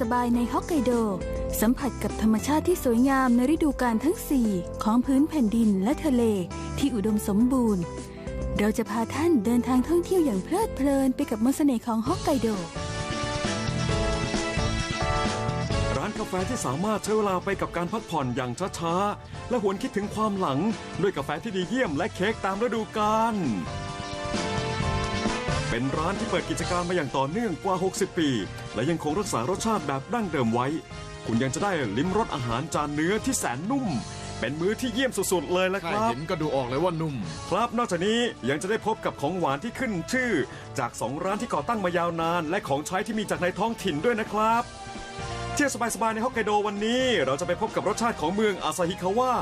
สบายๆในฮอกไกโด สัมผัสกับธรรมชาติที่สวยงามในฤดูกาลทั้ง 4 ของพื้นแผ่นดินและทะเลที่อุดมสมบูรณ์ เราจะพาท่านเดินทางท่องเที่ยวอย่างเพลิดเพลินไปกับมนต์เสน่ห์ของฮอกไกโด ร้านกาแฟที่สามารถใช้เวลาไปกับการพักผ่อนอย่างช้าๆ และหวนคิดถึงความหลัง ด้วยกาแฟที่ดีเยี่ยมและเค้กตามฤดูกาล เป็นร้านที่เปิดกิจการมาอย่างต่อเนื่องกว่า 60 ปี และยังคงรักษารสชาติแบบดั้งเดิมไว้ คุณยังจะได้ลิ้มรสอาหารจานเนื้อที่แสนนุ่ม เป็นมื้อที่เยี่ยมสุดๆเลยละแค่ครับ เห็นก็ดูออกเลยว่านุ่ม ครับนอกจากนี้ยังจะได้พบกับของหวานที่ขึ้นชื่อ จากสองร้านที่ก่อตั้งมายาวนาน และของใช้ที่มีจากในท้องถิ่นด้วยนะครับ เที่ยวสบายๆในฮอกไกโดวันนี้ เราจะไปพบกับรสชาติของเมืองอาซาฮิคาวะ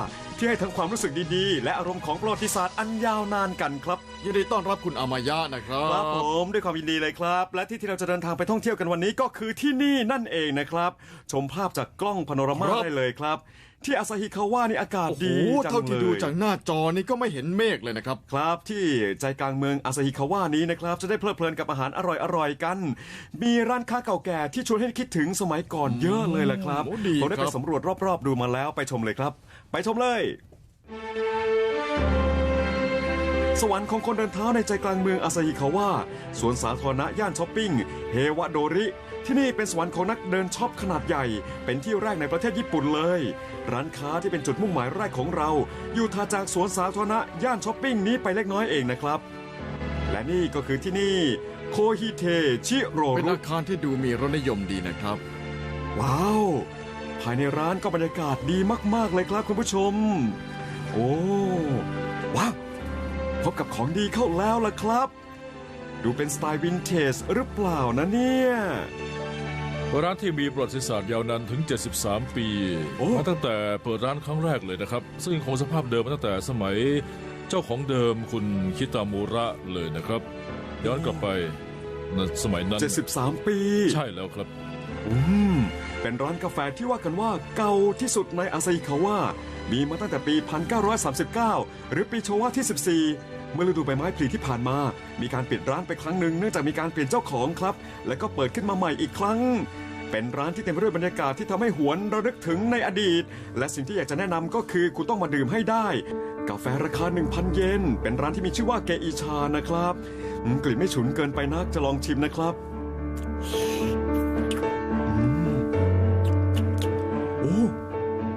ที่ให้ทั้งความรู้สึกดีๆ และอารมณ์ของประวัติศาสตร์อันยาวนานกันครับ ยินดีต้อนรับคุณอามายะนะครับครับผมด้วยความยินดีเลยครับ และที่ที่เราจะเดินทางไปท่องเที่ยวกันวันนี้ก็คือที่นี่นั่นเองนะครับ ชมภาพจากกล้องพาโนรามาครับได้เลยครับ ที่อาซาฮิคาวะนี่อากาศโอ้โหดีจังเท่าที่เลยดูจากหน้าจอนี่ก็ไม่เห็นเมฆเลยนะครับ ครับที่ใจกลางเมืองอาซาฮิคาวะนี้นะครับ จะได้เพลิดเพลินกับอาหารอร่อยๆกัน มีร้านค้าเก่าแก่ที่ชวนให้คิดถึงสมัยก่อนเยอะเลยล่ะครับโอ้ดีผมได้คไปรับ สำรวจรอบๆดูมาแล้วไปชมเลยครับ ไปชมเลย สวรรค์ของคนเดินเท้าในใจกลางเมืองอาซาฮิคาวะสวนสาธารณะย่านช้อปปิ้งเฮวะโดริ ที่นี่เป็นสวรรค์ของนักเดินช็อปขนาดใหญ่ เป็นที่แรกในประเทศญี่ปุ่นเลย ร้านค้าที่เป็นจุดมุ่งหมายแรกของเรา อยู่ทางจากสวนสาธารณะย่านช้อปปิ้งนี้ไปเล็กน้อยเองนะครับ และนี่ก็คือที่นี่โคฮิเทชิโรเป็นรุอาคารที่ดูมีรสนิยมดีนะครับ ว้าว ภายในร้านก็บรรยากาศดีมาก ๆ เลยครับคุณผู้ชม โอ้ ว้าว พบกับของดีเข้าแล้วล่ะครับ ดูเป็นสไตล์วินเทจหรือเปล่านะเนี่ย ร้านที่มีประวัติศาสตร์ยาวนานถึง 73 ปีโอ้ มาตั้งแต่เปิดร้านครั้งแรกเลยนะครับ ซึ่งคงสภาพเดิมมาตั้งแต่สมัยเจ้าของเดิมคุณคิตามูระเลยนะครับ ย้อนกลับไปในสมัยนั้น73 ปี ใช่แล้วครับ อืม เป็นร้านกาแฟที่ว่ากันว่าเก่าที่สุดในอาซาฮิคาวะมีมาตั้งแต่ปี 1939 หรือปีโชวะที่14 เมื่อฤดูใบไม้ผลิที่ผ่านมา มีการปิดร้านไปครั้งหนึ่งเนื่องจากมีการเปลี่ยนเจ้าของครับ แล้วก็เปิดขึ้นมาใหม่อีกครั้ง เป็นร้านที่เต็มไปด้วยบรรยากาศที่ทำให้หวนระลึกถึงในอดีต และสิ่งที่อยากจะแนะนำก็คือคุณต้องมาดื่มให้ได้ กาแฟราคา 1,000 เยนเป็นร้านที่มีชื่อว่าเกอิชานะครับกลิ่นไม่ฉุนเกินไปนักจะลองชิมนะครับโอ้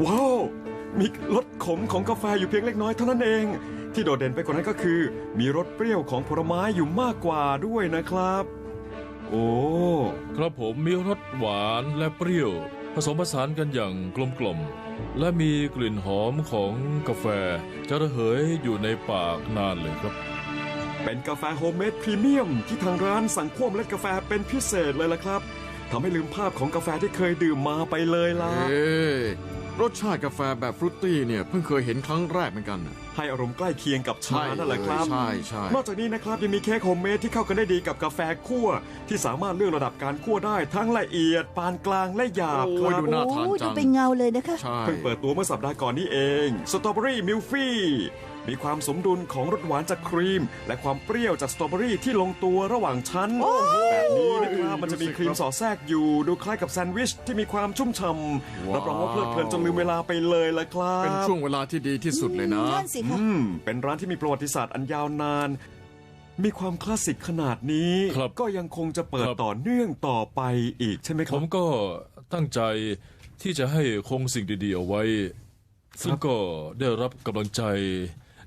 ว้าวมีรสขมของกาแฟอยู่เพียงเล็กน้อยเท่านั้นเอง ที่โดดเด่นไปกว่านั้นก็คือ มีรสเปรี้ยวของผลไม้อยู่มากกว่าด้วยนะครับ โอ้ครับผมมีรสหวานและเปรี้ยว ผสมผสานกันอย่างกลมกล่อมและมีกลิ่นหอมของกาแฟจะระเหยอยู่ในปากนานเลยครับ เป็นกาแฟโฮมเมดพรีเมียม ที่ทางร้านสั่งคั่วเมล็ดกาแฟเป็นพิเศษเลยล่ะครับทำให้ลืมภาพของกาแฟที่เคยดื่มมาไปเลยล่ะเอ๊ะ รสชาติกาแฟแบบฟรุตตี้เนี่ยเพิ่งเคยเห็นครั้งแรกเหมือนกันน่ะ ให้อารมณ์ใกล้เคียงกับชานั่นแหละครับ ใช่ใช่ นอกจากนี้นะครับยังมีเค้กโฮมเมดที่เข้ากันได้ดีกับกาแฟคั่ว ที่สามารถเลือกระดับการคั่วได้ทั้งละเอียด ปานกลางและหยาบคโอ้ยรับดูน่าทานโอ้จัดูงเป็นเงาเลยนะคะ ใช่เพิ่งเปิดตัวเมื่อสัปดาห์ก่อนนี้เองสตรอเบอรี่มิลฟี่ มีความสมดุลของรสหวานจากครีม และความเปรี้ยวจากสตรอเบอรี่ที่ลงตัวระหว่างชั้น แบบนี้นะครับมันจะมีครีมสอดแทรกอยู่ดูคล้ายกับแซนด์วิชที่มีความชุ่มฉ่ำรับรองว่าเพลิดเพลินจนลืมเวลาไปเลยละครับเป็นช่วงเวลาที่ดีที่สุดเลยนะนั่นสิคะ อืมเป็นร้านที่มีประวัติศาสตร์อันยาวนาน มีความคลาสสิกขนาดนี้ ครับก็ยังคงจะเปิดครับ ต่อเนื่องต่อไปอีกใช่ไหมคผรับ มก็ตั้งใจที่จะให้คงสิ่งดีๆเอาไว้ ซึ่งก็ได้รับกำลังใจ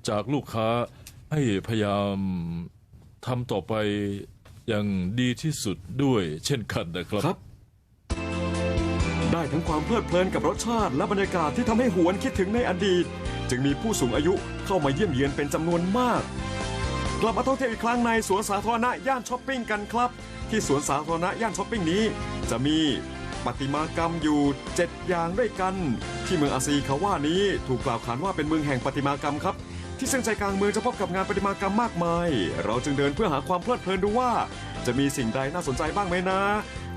จากลูกค้าให้พยายามทำต่อไปอย่างดีที่สุดด้วยเช่นกันนะครับ ครับ ได้ทั้งความเพลิดเพลินกับรสชาติและบรรยากาศที่ทำให้หวนคิดถึงในอดีต จึงมีผู้สูงอายุเข้ามาเยี่ยมเยียนเป็นจำนวนมาก กลับมาท่องเที่ยวอีกครั้งในสวนสาธารณะย่านช้อปปิ้งกันครับ ที่สวนสาธารณะย่านช้อปปิ้งนี้ จะมีประติมากรรมอยู่ 7 อย่างด้วยกัน ที่เมืองอาซีคาว่านี้ถูกกล่าวขานว่าเป็นเมืองแห่งประติมากรรมครับ ที่ซึ่งใจกลางเมืองจะพบกับงานประติมากรรมมากมาย เราจึงเดินเพื่อหาความเพลิดเพลินดูว่า จะมีสิ่งใดน่าสนใจบ้างไหมนะ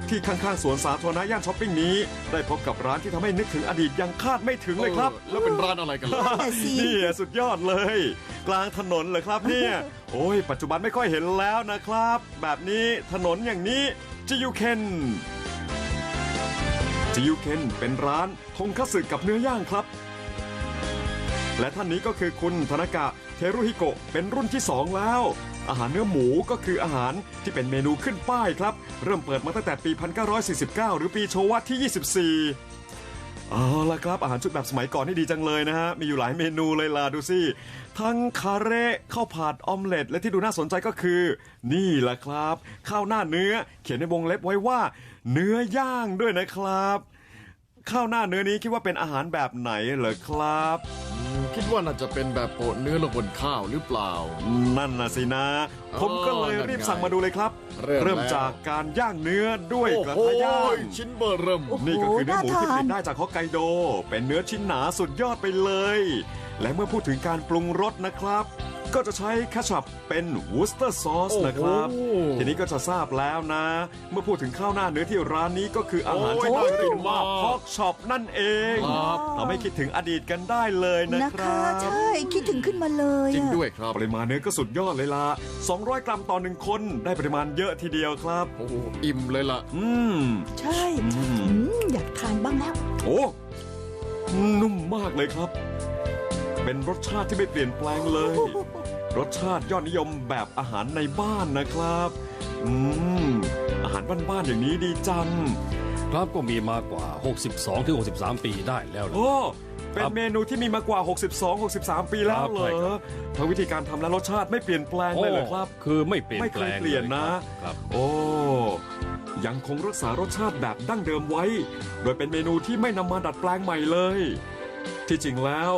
ที่ข้างๆสวนสาธารณะย่านช้อปปิ้งนี้ ได้พบกับร้านที่ทำให้นึกถึงอดีตยังคาดไม่ถึงเลยครับออแล้วเป็นร้านอะไรกันล่ะ แต่สิ นี่สุดยอดเลย กลางถนนเลยครับเนี่ย โอ้ย ปัจจุบันไม่ค่อยเห็นแล้วนะครับ แบบนี้ถนนอย่างนี้จิยูเคนจิยูเคนเป็นร้านทงคัตสึกับเนื้อย่างครับ และท่านนี้ก็คือคุณธนกะเทรุฮิโกะเป็นรุ่นที่ 2 แล้ว อาหารเนื้อหมูก็คืออาหารที่เป็นเมนูขึ้นป้ายครับ เริ่มเปิดมาตั้งแต่ปี 1949 หรือปีโชวะที่ 24เอาละครับ อาหารชุดแบบสมัยก่อนนี่ดีจังเลยนะฮะ มีอยู่หลายเมนูเลยล่ะดูสิ ทั้งคาเร่ข้าวผัดออมเล็ตและที่ดูน่าสนใจก็คือ นี่แหละครับ ข้าวหน้าเนื้อ เขียนในวงเล็บไว้ว่า เนื้อย่างด้วยนะครับ ข้าวหน้าเนื้อนี้คิดว่าเป็นอาหารแบบไหนเหรอครับ คิดว่าน่าจะเป็นแบบโปะเนื้อลงบนข้าวหรือเปล่า นั่นนะสินะอ๋อผมก็เลยรีบสั่งมาดูเลยครับ เริ่มแล้วจากการย่างเนื้อด้วยโอ้กระโหทะย่างชิ้นเบอร์เริ่ม โอ้โหนี่ก็คือเนื้อหมูที่ผลิตน่าทานได้จากฮอกไกโด เป็นเนื้อชิ้นหนาสุดยอดไปเลย และเมื่อพูดถึงการปรุงรสนะครับ ก็จะใช้แคชัพเป็นวูสเตอร์ซอสโอ้โหนะครับทีนี้ก็จะทราบแล้วนะ เมื่อพูดถึงข้าวหน้าเนื้อที่ร้านนี้ก็คืออาหารโอ้ยที่น่ากินน่ากินมากมากพอกช็อปนั่นเองครับ ทำให้คิดถึงอดีตกันได้เลยนะนะคคะรับใช่คิดถึงขึ้นมาเลยจริงอะด้วยครับ ปริมาณเนื้อก็สุดยอดเลยล่ะ 200 กรัมต่อหนึ่งคนได้ปริมาณเยอะทีเดียวครับ โอ้โหอิ่มเลยล่ะ อืม ใช่อืมอืมอยากทานบ้างแล้ว โอ้นุ่มมากเลยครับ เป็นรสชาติที่ไม่เปลี่ยนแปลงเลย รสชาติยอดนิยมแบบอาหารในบ้านนะครับ อืม อาหารบ้านๆอย่างนี้ดีจัง ครับก็มีมากกว่า 62ถึง63 ปีได้แล้วล่ะ โอ้ เป็นครับเมนูที่มีมากว่า 62-63 ปีแล้วครับเหรใช่ครัอบทั้งวิธีการทำและรสชาติไม่เปลี่ยนแปลงเลยเหรอครับ คือไม่เปลี่ยนไม่แปเคลยงเปลี่ยนนะ ครับ โอ้ ยังคงรักษารสชาติแบบดั้งเดิมไว้ โดยเป็นเมนูที่ไม่นำมาดัดแปลงใหม่เลย ที่จริงแล้ว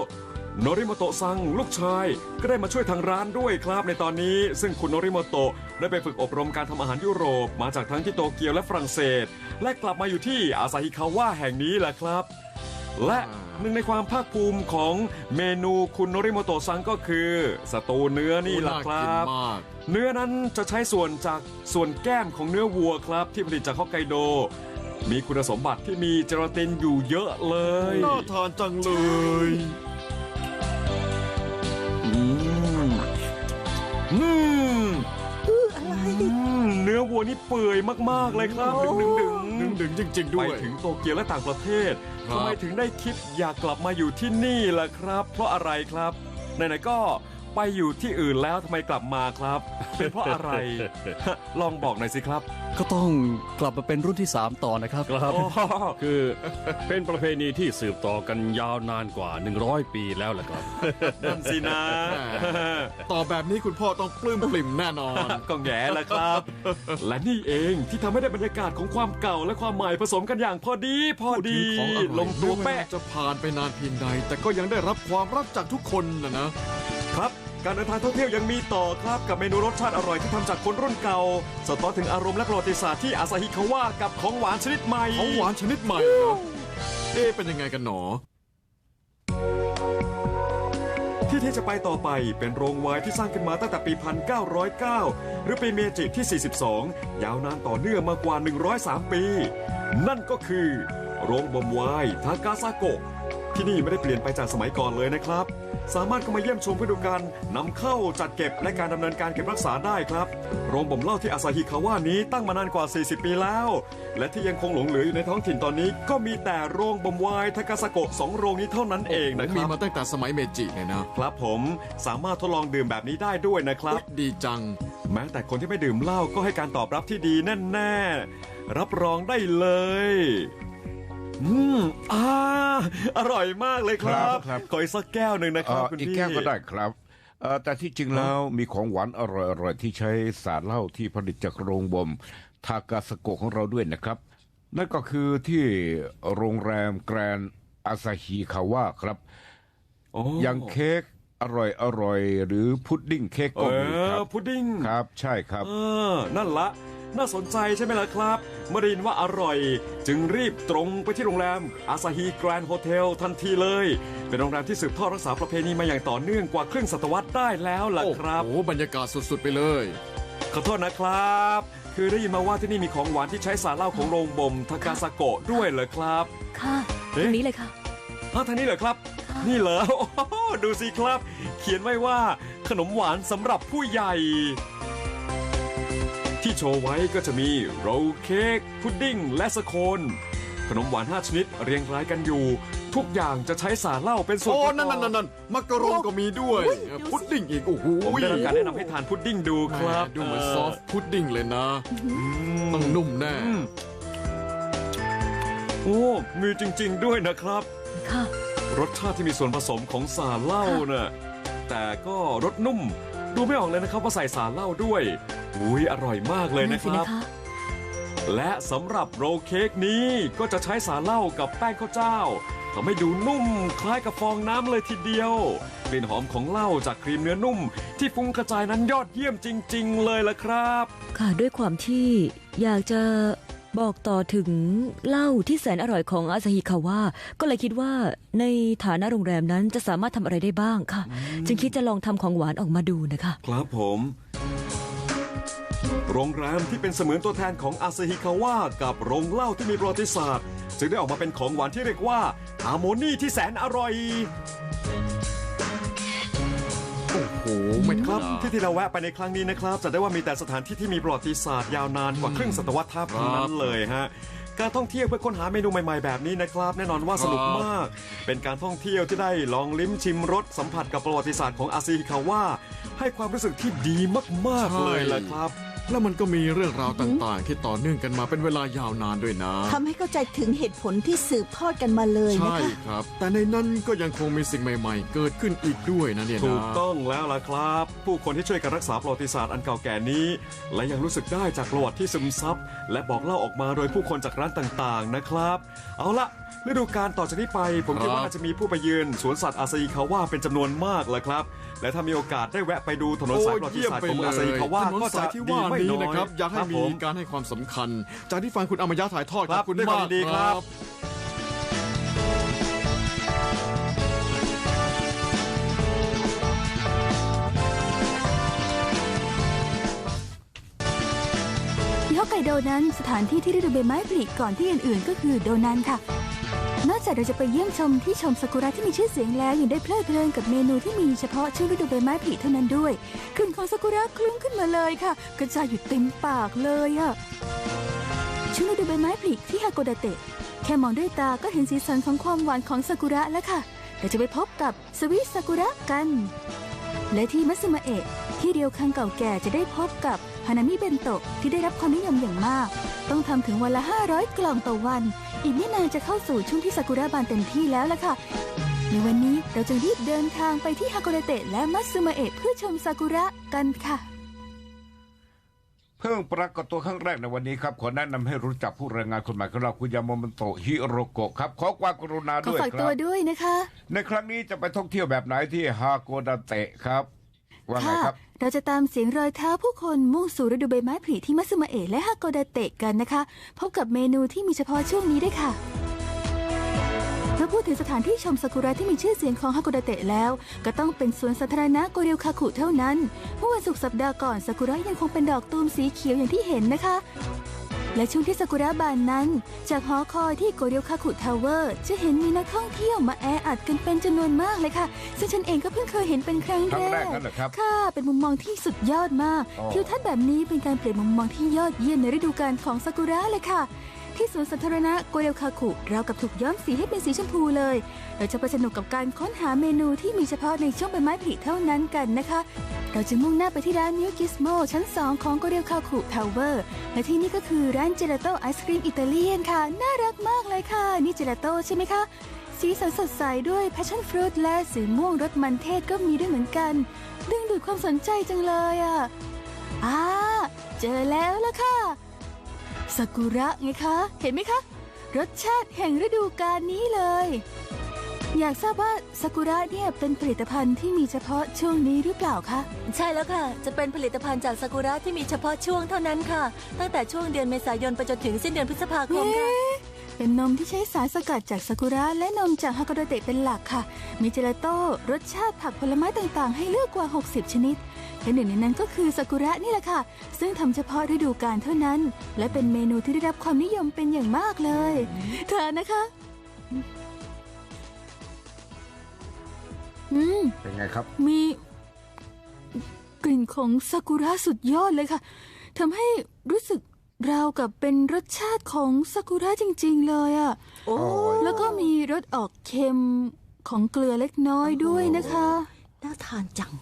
โนริโมโตะซังลูกชาย ก็ได้มาช่วยทางร้านด้วยครับ ในตอนนี้ ซึ่งคุณโนริโมโตะได้ไปฝึกอบรมการทำอาหารยุโรป มาจากทั้งที่โตเกียวและฝรั่งเศส และกลับมาอยู่ที่อาซาฮิคาวะแห่งนี้แหละครับ และหนึ่งในความภาคภูมิของเมนูคุณโนริโมโตะซังก็คือสตูเนื้อนี่แหละคน่ารักินบมากเนื้อนั้นจะใช้ส่วนจากส่วนแก้มของเนื้อวัวครับ ที่ผลิตจากฮอกไกโด มีคุณสมบัติที่มีเจลาตินอยู่เยอะเลย น่าทานจังเลย อืมอืออะไร อืมเนื้อวัวนี่เปื่อยมากๆเลยครับโอ้ดึงดึงดึงดึงดึงๆจริงๆไปด้วย ถึงโตเกียวและต่างประเทศครับ ทำไมถึงได้คิดอยากกลับมาอยู่ที่นี่ล่ะครับ เพราะอะไรครับไหนๆก็ ไปอยู่ที่อื่นแล้วทำไมกลับมาครับ เป็นเพราะอะไร ลองบอกหน่อยสิครับ ก็ต้องกลับมาเป็นรุ่นที่ 3 ต่อนะครับ ครับอ๋อคือเป็นประเพณีที่สืบต่อกันยาวนานกว่า 100 ปีแล้วล่ะครับนั่นสินะ ต่อแบบนี้คุณพ่อต้องปลื้มปลิ่มแน่นอน ก็แง่แหละครับ และนี่เองที่ทำให้ได้บรรยากาศของความเก่าและความใหม่ผสมกันอย่างพอดี พอพูดถึดีงของอร่อยลงตัวไม่แปะว่าจะผ่านไปนานเพียงใด แต่ก็ยังได้รับความรักจากทุกคนนะนะครับ การเดินทางท่องเที่ยวยังมีต่อครับ กับเมนูรสชาติอร่อยที่ทำจากคนรุ่นเก่า สะท้อนถึงอารมณ์และประวัติศาสตร์ที่อาซาฮิคาวะกับของหวานชนิดใหม่ของหวานชนิดใหม่เหรอเอ๊ะเป็นยังไงกันหนอ ที่ที่จะไปต่อไปเป็นโรงไวน์ที่สร้างขึ้นมาตั้งแต่ปี 1909 หรือปีเมจิที่ 42 ยาวนานต่อเนื่องมากว่า 103 ปี นั่นก็คือ โรงบ่มไวน์ทากาซาโกะที่นี่ไม่ได้เปลี่ยนไปจากสมัยก่อนเลยนะครับ สามารถเข้ามาเยี่ยมชมเพื่อดูการนำเข้าจัดเก็บและการดำเนินการเก็บรักษาได้ครับ โรงบ่มเหล้าที่อาซาฮิคาวะนี้ตั้งมานานกว่า 40 ปีแล้ว และที่ยังคงหลงเหลืออยู่ในท้องถิ่นตอนนี้ ก็มีแต่โรงบ่มไวน์ทากาซาโกะสองโรงนี้เท่านั้นเองนะคมีรับมาตั้งแต่สมัยเมจิเนี่ยนะครับผมสามารถทดลองดื่มแบบนี้ได้ด้วยนะครับ อุ๊ยดีจัง แม้แต่คนที่ไม่ดื่มเหล้าก็ให้การตอบรับที่ดีแน่ๆ รับรองได้เลย อืมอ่าอร่อยมากเลยครับครับครับ ขออีกสักแก้วหนึ่งนะคเอ่รับอคุณอีกพี่แก้วก็ได้ครับเอ่อแต่ที่จริงแล้วมีของหวานอร่อยๆที่ใช้สารเหล้าที่ผลิตจากโรงบ่มทากาสโกะของเราด้วยนะครับ นั่นก็คือที่โรงแรมแกรนอาซาฮิคาวะครับ โอ้อย่างเค้กอร่อยอร่อยๆหรือพุดดิ้งเค้กเอก็มีครัอบพุดดิ้งครับใช่ครับ เออนั่นละ น่าสนใจใช่ไหมล่ะครับ เมื่อได้ยินว่าอร่อย จึงรีบตรงไปที่โรงแรมอาซาฮีแกรนด์โฮเทลทันทีเลย เป็นโรงแรมที่สืบทอดรักษาประเพณีมาอย่างต่อเนื่องกว่าครึ่งศตวรรษได้แล้วล่ะโอ้ครับโหบรรยากาศสุดๆไปเลย ขอโทษนะครับ คือได้ยินมาว่าที่นี่มีของหวานที่ใช้สารเหล้าของโรงบ่มทากาซาโกะด้วยเหรอครับค่ะเอ๊ะตรงนี้เลยค่ะอ้าวทางนี้เหรอครับ นี่เหรอโอ้โหดูสิครับ เขียนไว้ว่าขนมหวานสำหรับผู้ใหญ่ ที่โชว์ไว้ก็จะมีโรลเค้กพุดดิ้งและสโคนขนมหวาน 5 ชนิดเรียงรายกันอยู่ ทุกอย่างจะใช้สารเหล้าเป็นส่วนโอ้ประกอบนั่นนั่นนั่นนั่นมักกะโรนก็มีด้วย พุดดิ้งอีก โอ้โหผมได้รับการแนะนำให้ทานพุดดิ้งดูครับดูเหมือนซอฟต์พุดดิ้งเลยนะต้องนุ่มแน่อืมโอ้ มีจริง ๆ ด้วยนะครับ ค่ะ รสชาติที่มีส่วนผสมของสารเหล้าน่ะแต่ก็รสนุ่ม ดูไม่ออกเลยนะครับว่าใส่สารเหล้าด้วย อุ้ยอร่อยมากเลยนะครับ และสำหรับโรลเค้กนี้ก็จะใช้สารเหล้ากับแป้งข้าวเจ้าทำให้ดูนุ่มคล้ายกับฟองน้ำเลยทีเดียว กลิ่นหอมของเหล้าจากครีมเนื้อนุ่ม ที่ฟุ้งกระจายนั้นยอดเยี่ยมจริง ๆ เลยล่ะครับ ค่ะด้วยความที่อยากจะบอกต่อถึงเหล้าที่แสนอร่อยของอาซาฮิคาวะก็เลยคิดว่าในฐานะโรงแรมนั้นจะสามารถทำอะไรได้บ้างค่ะ จึงคิดจะลองทำของหวานออกมาดูนะคะ ครับผม โรงแรมที่เป็นเสมือนตัวแทนของอาซาฮิคาวะกับโรงเหล้าที่มีประวัติศาสตร์จึงได้ออกมาเป็นของหวานที่เรียกว่าฮาร์โมนีที่แสนอร่อย โอ้โหไม่ธรครมรับดาที่ที่เราแวะไปในครั้งนี้นะครับ จะได้ว่ามีแต่สถานที่ที่มีประวัติศาสตร์ยาวนานกว่าครึ่งศตวรรษทับทั้งนั้นเลยฮะการท่องเที่ยวเพื่อค้นหาเมนูใหม่ๆแบบนี้นะครับ แน่นอนว่าสนุกมาก เป็นการท่องเที่ยวที่ได้ลองลิ้มชิมรสสัมผัสกับประวัติศาสตร์ของอาซีฮิคาวะให้ความรู้สึกที่ดีมากๆเลยล่ะครับ แล้วมันก็มีเรื่องราวต่างๆ ที่ต่อเนื่องกันมาเป็นเวลายาวนานด้วยนะ ทำให้เข้าใจถึงเหตุผลที่สืบทอดกันมาเลยนะใช่คะครับ แต่ในนั้นก็ยังคงมีสิ่งใหม่ๆ เกิดขึ้นอีกด้วยนะเนี่ยนะ ถูกต้องแล้วล่ะครับ ผู้คนที่ช่วยกันรักษาประวัติศาสตร์อันเก่าแก่นี้ และยังรู้สึกได้จากประวัติที่ซึมซับและบอกเล่าออกมาโดยผู้คนจากร้านต่างๆนะครับ เอาละฤดูการต่อจากนี้ไป ผมคิดว่าน่าจะมีผู้ไปยืนสวนสัตว์อาซาอิคาวะเป็นจำนวนมากเลยครับ และถ้ามีโอกาสได้แวะไปดูถนนโอ้สายประวัติเยี่ยมศาสตร์ไปของเลอาซาอิยคาวะถนนก็สาจะยที่ดีว่าไม่นี้น้อยนะครับ อยากให้ครับมีผมการให้ความสำคัญ จากที่ฟังคุณอมยะถ่ายทอดครับคุณด้วยความมากยินดีครับ ที่ฮอกไกโดนั้นสถานที่ที่ฤดูใบไม้ผลิก่อนที่อื่นๆ ก็คือโดนันค่ะ นอกจากเราจะไปเยี่ยมชมที่ชมซากุระที่มีชื่อเสียงแล้วยังได้เพลิดเพลินกับเมนูที่มีเฉพาะช่วงฤดูใบไม้ผลิเท่านั้นด้วยกลิ่นของซากุระคลุ้งขึ้นมาเลยค่ะ กระจายอยู่เต็มปากเลยอะช่วงฤดูใบไม้ผลิที่ฮาโกดาเตะแค่มองด้วยตาก็เห็นสีสันของความหวานของซากุระแล้วค่ะเราจะไปพบกับสวิสซากุระกัน และที่มัตสึมะเอะที่เดียวคังเก่าแก่จะได้พบกับฮานามิเบนโตะที่ได้รับความนิยมอย่างมาก ต้องทำถึงวันละ 500 กล่องต่อวัน อีกไม่นานจะเข้าสู่ช่วงที่ซากุระบานเต็มที่แล้วล่ะค่ะ ในวันนี้เราจะรีบเดินทางไปที่ฮาโกเดเตะและมัตสึมะเอะเพื่อชมซากุระกันค่ะ พิ่งปรากฏตัวครั้งแรกในวันนี้ครับ ขอแนะนำให้รู้จักผู้รายงานคนใหม่ของเราคุณยาโมมันโตะฮิโรโกะครับ ขอความกรุณาขอด้วยฝากคตัรัวบด้วยนะคะ ในครั้งนี้จะไปท่องเที่ยวแบบไหนที่ฮาโกดาเตะครับว่าไงค่ะครับ เราจะตามเสียงรอยเท้าผู้คนมุ่งสู่ฤดูใบไม้ผลิที่มัตสึมะเอะและฮาโกเดเตะกันนะคะ พบกับเมนูที่มีเฉพาะช่วงนี้ด้วยค่ะถ้า พูดถึงสถานที่ชมซากุระที่มีชื่อเสียงของฮาโกเดเตะแล้ว ก็ต้องเป็นสวนสาธารณะโกเรียวคาคุเท่านั้นเมื่อวันศุกร์สัปดาห์ก่อนซากุระยังคงเป็นดอกตูมสีเขียวอย่างที่เห็นนะคะ และช่วงที่ซากุระบานนั้น จากหอคอยที่โกเรียวคาคุทาวเวอร์ จะเห็นมีนักท่องเที่ยวมาแออัดกันเป็นจำนวนมากเลยค่ะ ซึ่งฉันเองก็เพิ่งเคยเห็นเป็นครั้งครั้งแรแรกกนั่นเหรอครับ ค่ะ เป็นมุมมองที่สุดยอดมาก อ๋อ ทิวทัศน์แบบนี้เป็นการเปลี่ยนมุมมองที่ยอดเยี่ยมในฤดูกาลของซากุระเลยค่ะ ที่สวนสาธารณะโกเรลคาคุเรากับถูกย้อมสีให้เป็นสีชมพูเลยเราจะไปสนุกกับการค้นหาเมนูที่มีเฉพาะในช่วงใบไม้ผลิเท่านั้นกันนะคะ เราจะมุ่งหน้าไปที่ร้านนิวกิสโมชั้น 2 ของโกเรลคาคุทาวเวอร์และที่นี่ก็คือร้านเจลาโต้ไอศครีมอิตาเลียนค่ะ น่ารักมากเลยค่ะ นี่เจลาโต้ใช่ไหมคะ สีสันสดใสด้วย passion fruit และสีม่วงรสมันเทศก็มีด้วยเหมือนกัน ดึงดูดความสนใจจังเลยอะอ่าเจอแล้วล่ะค่ะ ซากุระไงคะ เห็นไหมคะ รสชาติแห่งฤดูกาลนี้เลย อยากทราบว่าซากุระเนี่ยเป็นผลิตภัณฑ์ที่มีเฉพาะช่วงนี้หรือเปล่าคะ ใช่แล้วค่ะ จะเป็นผลิตภัณฑ์จากซากุระที่มีเฉพาะช่วงเท่านั้นค่ะ ตั้งแต่ช่วงเดือนเมษายนไปจนถึงสิ้นเดือนพฤษภาคมค่ะเอ๊ะเป็นนมที่ใช้สารสกัดจากซากุระและนมจากฮากาโดเตะเป็นหลักค่ะ มีเจลาโต้รสชาติผักผลไม้ต่างๆ ให้เลือกกว่า 60 ชนิด และหนึ่งในนั้นก็คือซากุระนี่แหละค่ะ ซึ่งทำเฉพาะฤดูกาลเท่านั้น และเป็นเมนูที่ได้รับความนิยมเป็นอย่างมากเลย เธอนะคะ อืม เป็นไงครับ มีกลิ่นของซากุระสุดยอดเลยค่ะทำให้รู้สึกราวกับเป็นรสชาติของซากุระจริง ๆ เลยอะโอ้ยแล้วก็มีรสออกเค็มของเกลือเล็กน้อยด้วยนะคะ น่าทานจัง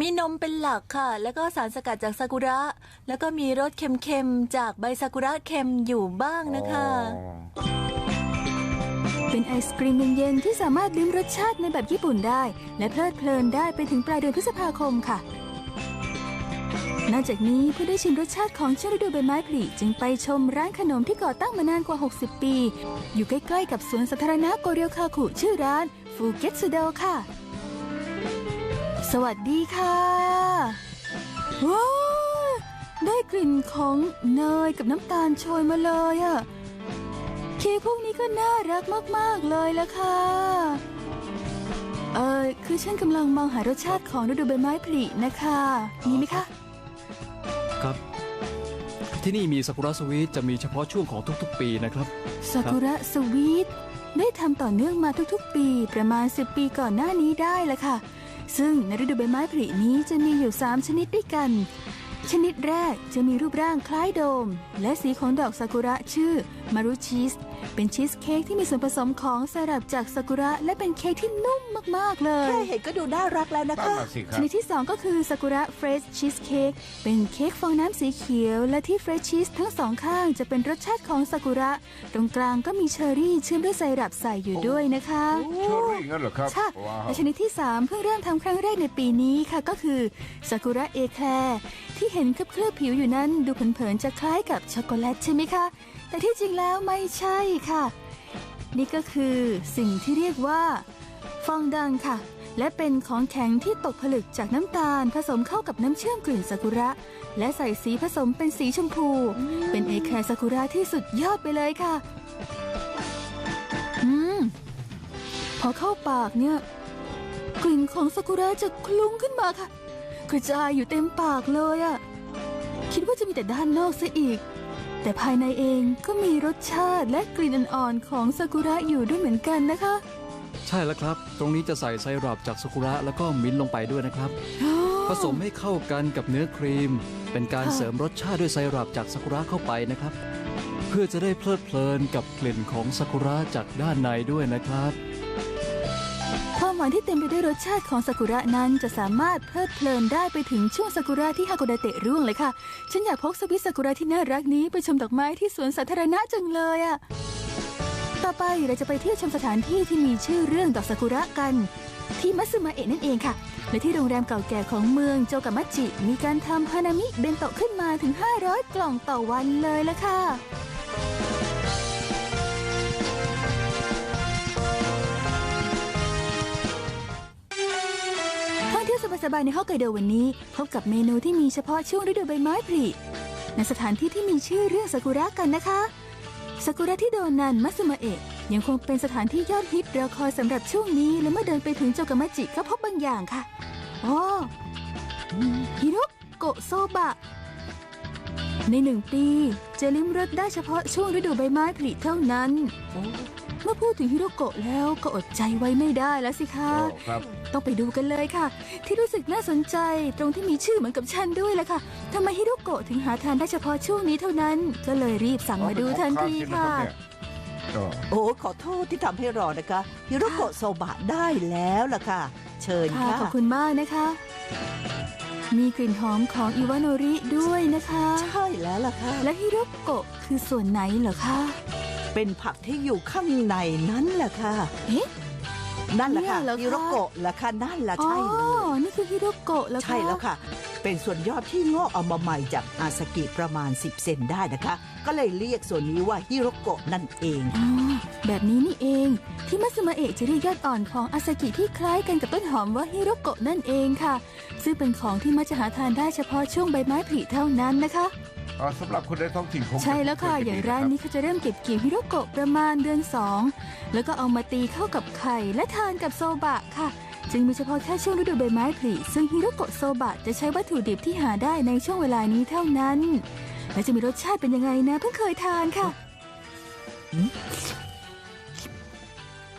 มีนมเป็นหลักค่ะ แล้วก็สารสกัดจากซากุระ แล้วก็มีรสเค็มๆ จากใบซากุระเค็มอยู่บ้างนะคะเป็นไอศกรีมเย็นๆที่สามารถลิ้มรสชาติในแบบญี่ปุ่นได้ และเพลิดเพลินได้ไปถึงปลายเดือนพฤษภาคมค่ะ นอกจากนี้เพื่อได้ชิมรสชาติของช่วงฤดูใบไม้ผลิจึงไปชมร้านขนมที่ก่อตั้งมานานกว่า 60 ปี อยู่ใกล้ๆกับสวนสาธารณะโกเรียวคาคุชื่อร้านฟูเกตสุโดค่ะ สวัสดีค่ะว้าวได้กลิ่นของเนยกับน้ำตาลโชยมาเลยอะเค้กพวกนี้ก็น่ารักมากๆเลยละค่ะ เออคือฉันกำลังมองหารสชาติของฤดูใบไม้ผลินะคะมีไหมคะ ครับ ที่นี่มีซากุระสวีทจะมีเฉพาะช่วงของทุกๆ ปีนะครับซากุระสวีทได้ทำต่อเนื่องมาทุกๆ ปีประมาณ 10 ปีก่อนหน้านี้ได้ละค่ะ ซึ่งในฤดูใบไม้ผลินี้จะมีอยู่ 3 ชนิดด้วยกัน ชนิดแรกจะมีรูปร่างคล้ายโดม และสีของดอกซากุระชื่อมารุชีส เป็นชีสเค้กที่มีส่วนผสมของสลับจากซากุระและเป็นเค้กที่นุ่มมาก ๆ เลย แค่เห็นก็ดูน่ารักแล้วนะตั้งคะมาสิคชรับนิดที่ 2 ก็คือซากุระเฟรชชีสเค้กเป็นเค้กฟองน้ำสีเขียว และที่เฟรชชีสทั้งสองข้างจะเป็นรสชาติของซากุระ ตรงกลางก็มีเชอร์รี่เชื่อมด้วยไซรัปใส่อยู่ด้วยนะคะเชอรี่งั้นเหรอครับค่ะว้าวและชนิดที่ 3 เพิ่งเริ่มทำครั้งแรกในปีนี้ค่ะก็คือซากุระเอแคลร์ที่เห็นเคลือบๆผิวอยู่นั้นดูเผินๆจะคล้ายกับช็อกโกแลตใช่ไหมคะ แต่ที่จริงแล้วไม่ใช่ค่ะ นี่ก็คือสิ่งที่เรียกว่า ฟองดังค่ะ และเป็นของแข็งที่ตกผลึกจากน้ำตาล ผสมเข้ากับน้ำเชื่อมกลิ่นซากุระ และใส่สีผสมเป็นสีชมพู เป็นเอแคลร์ซากุระที่สุดยอดไปเลยค่ะ อืม พอเข้าปากเนี่ย กลิ่นของซากุระจะคลุ้งขึ้นมาค่ะ กระจายอยู่เต็มปากเลยอะคิดว่าจะมีแต่ด้านนอกซะอีก แต่ภายในเองก็มีรสชาติและกลิ่นอ่อนๆของซากุระอยู่ด้วยเหมือนกันนะคะ ใช่แล้วครับ ตรงนี้จะใส่ไซรัปจากซากุระแล้วก็มิ้นท์ลงไปด้วยนะครับ ผสมให้เข้ากันกับเนื้อครีม เป็นการค่ะ เสริมรสชาติด้วยไซรัปจากซากุระเข้าไปนะครับ เพื่อจะได้เพลิดเพลินกับกลิ่นของซากุระจากด้านในด้วยนะครับ ความหวานที่เต็มไปด้วยรสชาติของซากุระนั้นจะสามารถเพลิดเพลินได้ไปถึงช่วงซากุระที่ฮาโกดาเตะร่วงเลยค่ะ ฉันอยากพกสวิตซากุระที่น่ารักนี้ไปชมดอกไม้ที่สวนสาธารณะจังเลยอะต่อไปเราจะไปเที่ยวชมสถานที่ที่มีชื่อเรื่องดอกซากุระกัน ที่มัตสึมาเอะนั่นเองค่ะ และที่โรงแรมเก่าแก่ของเมืองโจกามัจิ มีการทำฮานามิเบนโตะขึ้นมาถึง 500 กล่องต่อวันเลยละค่ะ สบายๆในฮอกไกโดวันนี้ พบกับเมนูที่มีเฉพาะช่วงฤดูใบไม้ผลิในสถานที่ที่มีชื่อเรื่องซากุระกันนะคะซากุระที่โดนันมัสมาเอะยังคงเป็นสถานที่ยอดฮิตรอคอยสำหรับช่วงนี้ และเมื่อเดินไปถึงโจกามาจิก็พบบางอย่างค่ะอ๋อฮิโรโกะโซบะ ในหนึ่งปีจะลิ้มรสได้เฉพาะช่วงฤดูใบไม้ผลิเท่านั้น เมื่อพูดถึงฮิโรโกะแล้วก็อดใจไว้ไม่ได้แล้วสิคะโอ้ครับ ต้องไปดูกันเลยค่ะ ที่รู้สึกน่าสนใจตรงที่มีชื่อเหมือนกับฉันด้วยแหละค่ะทำไมฮิโรโกะถึงหาทานได้เฉพาะช่วงนี้เท่านั้น ก็เลยรีบสั่งมาดูทันทีค่ะก็โอ้ขอโทษที่ทำให้รอนะคะฮิโรโกะโซบะได้แล้วล่ะค่ะ เชิญค่ะ ค่ะขอบคุณมากนะคะ มีกลิ่นหอมของอิวาโนริด้วยนะคะ ใช่แล้วล่ะค่ะ และฮิโรโกะคือส่วนไหนเหรอคะ เป็นผักที่อยู่ข้างในนั้นแหละค่ะ เอ๊ะ นั่นแหละค่ะเนี่ยเหรอคะ ฮิโรโกะล่ะค่ะนั่นแหละอ๋อใช่เลย นี่คือฮิโรโกะแล้วคะใช่แล้วค่ะ เป็นส่วนยอดที่งอกเอามาใหม่จากอาซากิประมาณ 10 เซนได้นะคะ ก็เลยเรียกส่วนนี้ว่าฮิโรโกะนั่นเองอ๋อแบบนี้นี่เอง ที่มัตสึมาเอะจะเรียกยอดอ่อนของอาซากิที่คล้ายกันกับต้นหอมว่าฮิโรโกะนั่นเองค่ะ ซึ่งเป็นของที่มักจะหาทานได้เฉพาะช่วงใบไม้ผลิเท่านั้นนะคะ อ่าสำหรับคนในท้องถิ่นคงจใช่แล้วค่ะเยอย่างดีร้านะคบนี้เขาจะเริ่มเก็บเกี่ยวฮิโรโกะประมาณเดือน 2 แล้วก็เอามาตีเข้ากับไข่และทานกับโซบะค่ะ จึงมีเฉพาะแค่ช่วงฤดูใบไม้ผลิซึ่งฮิโรโกะโซบะจะใช้วัตถุดิบที่หาได้ในช่วงเวลานี้เท่านั้น และจะมีรสชาติเป็นยังไงนะเพิ่งเคยทานค่ะ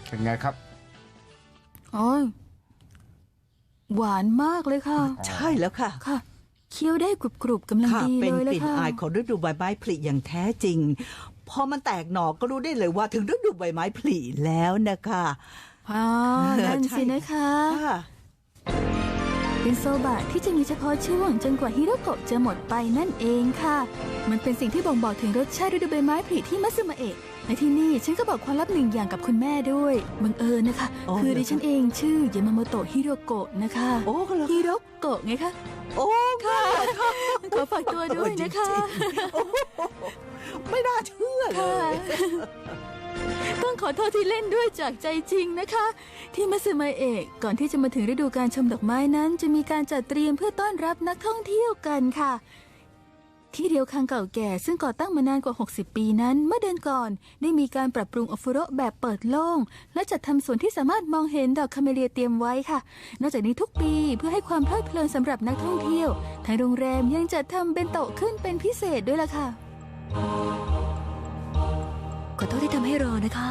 เป็นไงครับอ๋อหวานมากเลยค่ะ ใช่แล้วค่ะ ค่ะ เคี้ยวได้กรุบกรุบๆกำลังค่ะดีเป็นเลยกละลิ่นค่ะอายของฤดูใบไม้ผลิอย่างแท้จริง พอมันแตกหน่อก็รู้ได้เลยว่าถึงฤดูใบไม้ผลิแล้วนะคะ อ๋อนั่นใช่สินะคะค่ะเป็นโซบะที่จะมีเฉพาะช่วงจนกว่าฮิโรโกะจะหมดไปนั่นเองค่ะ มันเป็นสิ่งที่บ่งบอกถึงรสชาติฤดูใบไม้ผลิที่มัตสึมะเอะและที่นี่ฉันก็บอกความลับหนึ่งอย่างกับคุณแม่ด้วยบังเอิญนะคะอ๋อคือเหรอดิฉันเองชื่อ ยามาโมโตะฮิโรโกะนะคะโอ้เหรอฮิโรโกะไงคะโอ้ค่ะขอฝากตัวด้วยนะคะ ไม่น่าเชื่อเลค่ะย ต้องขอโทษที่เล่นด้วยจากใจจริงนะคะ ที่มัตสึมาเอะก่อนที่จะมาถึงฤดูการชมดอกไม้นั้น จะมีการจัดเตรียมเพื่อต้อนรับนักท่องเที่ยวกันค่ะ ที่เดียวคังเก่าแก่ซึ่งก่อตั้งมานานกว่า 60 ปีนั้น เมื่อเดือนก่อนได้มีการปรับปรุงอฟุโระแบบเปิดโล่ง และจัดทำสวนที่สามารถมองเห็นดอกคาเมเลียเตรียมไว้ค่ะ นอกจากนี้ทุกปีเพื่อให้ความเพลิดเพลินสำหรับนักท่องเที่ยวทางโรงแรมยังจัดทำเบนโตะขึ้นเป็นพิเศษด้วยล่ะค่ะ ขอโทษที่ทำให้รอนะคะ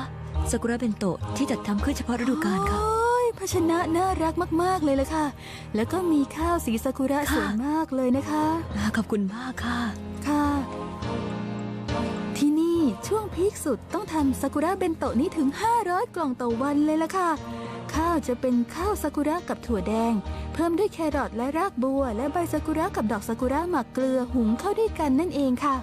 ซากุระเบนโตะที่จัดทำขึ้นเฉพาะฤดูกาลค่ะ โอ้ยภาชนะน่ารักมาก ๆ เลยละค่ะ แล้วก็มีข้าวสีซากุระค่ะ สวยมากเลยนะคะ อ่าขอบคุณมากค่ะ ค่ะ ที่นี่ช่วงพีคสุดต้องทำซากุระเบนโตะนี้ถึง 500 กล่องต่อวันเลยละค่ะ ข้าวจะเป็นข้าวซากุระกับถั่วแดง เพิ่มด้วยแครอทและรากบัว และใบซากุระกับดอกซากุระหมักเกลือหุงเข้าด้วยกันนั่นเองค่ะ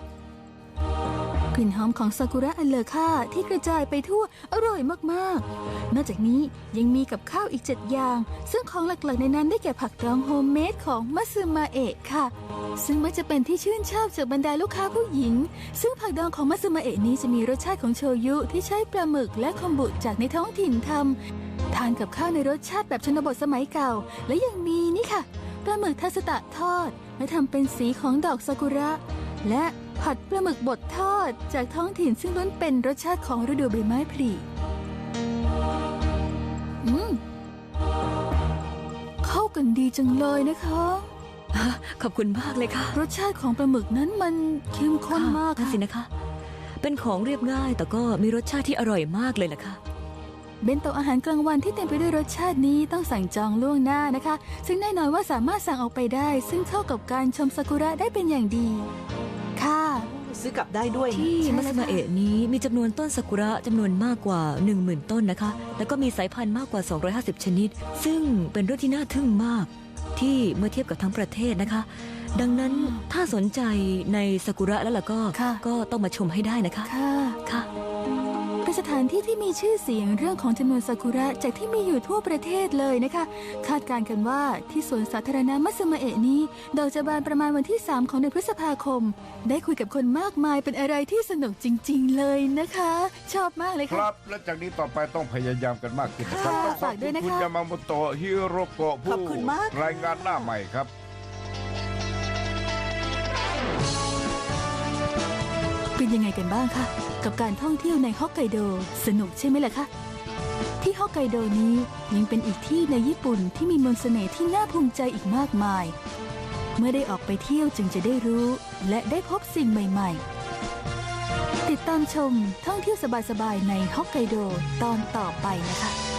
กลิ่นหอมของซากุระอันเลอค่าที่กระจายไปทั่วอร่อยมากๆ นอกจากนี้ยังมีกับข้าวอีก7อย่าง ซึ่งของหลักๆในนั้นได้แก่ผักดองโฮมเมดของมัตสึมาเอะค่ะ ซึ่งมักจะเป็นที่ชื่นชอบจากบรรดาลูกค้าผู้หญิง ซึ่งผักดองของมัตสึมาเอะนี้จะมีรสชาติของโชยุที่ใช้ปลาหมึกและคอมบุจากในท้องถิ่นทำทานกับข้าวในรสชาติแบบชนบทสมัยเก่า และยังมีนี่ค่ะปลาหมึกทัสตะทอดและทำเป็นสีของดอกซากุระ และผัดปลาหมึกบดทอดจากท้องถิ่นซึ่งล้วนเป็นรสชาติของฤดูใบไม้ผลิอืมเข้ากันดีจังเลยนะคะขอบคุณมากเลยค่ะรสชาติของปลาหมึกนั้นมันเข้มข้นมากนั่นค่ะสินะคะ เป็นของเรียบง่ายแต่ก็มีรสชาติที่อร่อยมากเลยล่ะค่ะ เบนโตะอาหารกลางวันที่เต็มไปด้วยรสชาตินี้ต้องสั่งจองล่วงหน้านะคะ ซึ่งแน่นอนว่าสามารถสั่งออกไปได้ ซึ่งเข้ากับการชมซากุระได้เป็นอย่างดีค่ะ ซื้อกลับได้ด้วยนะที่ใช่มัสมาเอะนี้มีจำนวนต้นซากุระจำนวนมากกว่า 10,000 ต้นนะคะ แล้วก็มีสายพันธุ์มากกว่า 250 ชนิด ซึ่งเป็นเรื่องที่น่าทึ่งมาก ที่เมื่อเทียบกับทั้งประเทศนะคะ ดังนั้นถ้าสนใจในซากุระแล้วล่ะก็ ค่ะ ก็ต้องมาชมให้ได้นะคะ ค่ะ ค่ะเป็น สถานที่ที่มีชื่อเสียงเรื่องของจำนวนซากุระจากที่มีอยู่ทั่วประเทศเลยนะคะ คาดการณ์กันว่าที่สวนสาธารณะมัตสึมาเอะนี้ดอกจะบานประมาณวันที่ 3 ของเดือนพฤษภาคม ได้คุยกับคนมากมายเป็นอะไรที่สนุกจริง ๆ เลยนะคะ ชอบมากเลยคค่ะ รับ และจากนี้ต่อไปต้องพยายามกันมากขึ้นนะครับค่ะต้องขอบฝากด้คุวยณนะคะ คุณยามาโมโตะฮิโรโกะขผู้อบคุณมาก รายงานหน้าใหม่ครับ เป็นยังไงกันบ้างคะกับการท่องเที่ยวในฮอกไกโดสนุกใช่ไหมล่ะคะที่ฮอกไกโดนี้ยังเป็นอีกที่ในญี่ปุ่นที่มีมนต์เสน่ห์ที่น่าภูมิใจอีกมากมาย เมื่อได้ออกไปเที่ยวจึงจะได้รู้ และได้พบสิ่งใหม่ ๆ ติดตามชมท่องเที่ยวสบายๆในฮอกไกโดตอนต่อไปนะคะ